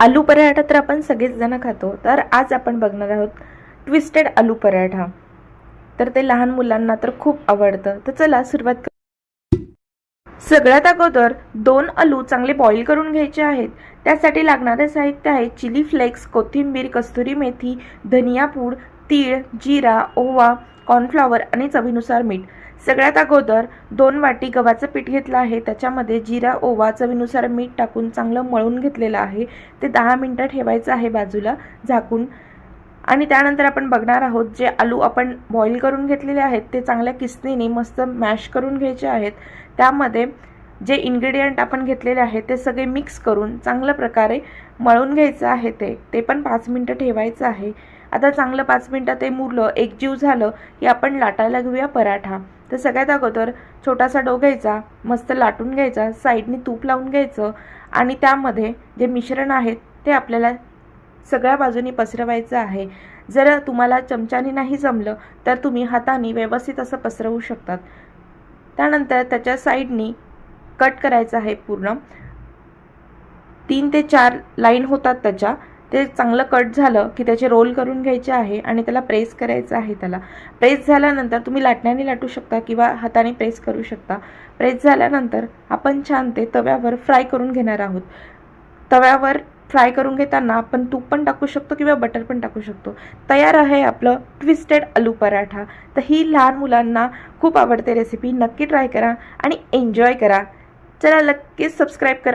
आलू पराठा तर आपण सगळेच जण खातो तर आज आपण बघणार आहोत ट्विस्टेड आलू पराठा. तर ते लहान मुलांना तर खूप आवडतं. तर चला सुरुवात कर. सगळ्यात अगोदर दोन आलू चांगले बॉईल करून घ्यायचे आहेत. त्यासाठी लागणारे साहित्य आहे चिली फ्लेक्स कोथिंबीर कस्तुरी मेथी धनिया पूड तीळ जिरा ओवा कॉर्नफ्लॉवर आणि चवीनुसार मीठ. सगळ्यात अगोदर दोन वाटी गव्हाचं पीठ घेतलं आहे. त्याच्यामध्ये जिरा ओवा चवीनुसार मीठ टाकून चांगलं मळून घेतलेलं आहे. ते दहा मिनटं ठेवायचं आहे बाजूला झाकून. आणि त्यानंतर आपण बघणार आहोत जे आलू आपण बॉईल करून घेतलेले आहेत ते चांगल्या किसनीने मस्त मॅश करून घ्यायचे आहेत. त्यामध्ये जे इन्ग्रेडियंट आपण घेतलेले आहेत ते सगळे मिक्स करून चांगल्या प्रकारे मळून घ्यायचं आहे ते. ते पण पाच मिनटं ठेवायचं आहे. आता चांगलं पाच मिनटं ते मुरलं एकजीव झालं की आपण लाटायला घेऊया पराठा. तर सगळ्यात अगोदर छोटासा डो घ्यायचा मस्त लाटून घ्यायचा साईडनी तूप लावून घ्यायचं आणि त्यामध्ये जे मिश्रण आहे ते आपल्याला सगळ्या बाजूनी पसरवायचं आहे. जर तुम्हाला चमच्याने नाही जमलं तर तुम्ही हाताने व्यवस्थित असं पसरवू शकतात. त्यानंतर त्याच्या साईडनी कट करायचं आहे पूर्ण. तीन ते चार लाईन होतात त्याच्या. ते चांगलं कट झालं की त्याचे रोल करून घ्यायचे आहे आणि त्याला प्रेस करायचं आहे त्याला. प्रेस झाल्यानंतर तुम्ही लाटण्याने लाटू शकता किंवा हाताने प्रेस करू शकता. प्रेस झाल्यानंतर आपण छान ते तव्यावर फ्राय करून घेणार आहोत. तव्यावर फ्राय करून घेताना आपण तूप पण टाकू शकतो किंवा बटर पण टाकू शकतो. तयार आहे आपलं ट्विस्टेड आलू पराठा. तर ही लहान मुलांना खूप आवडते रेसिपी नक्की ट्राय करा आणि एन्जॉय करा. चला नक्कीच सबस्क्राईब करा.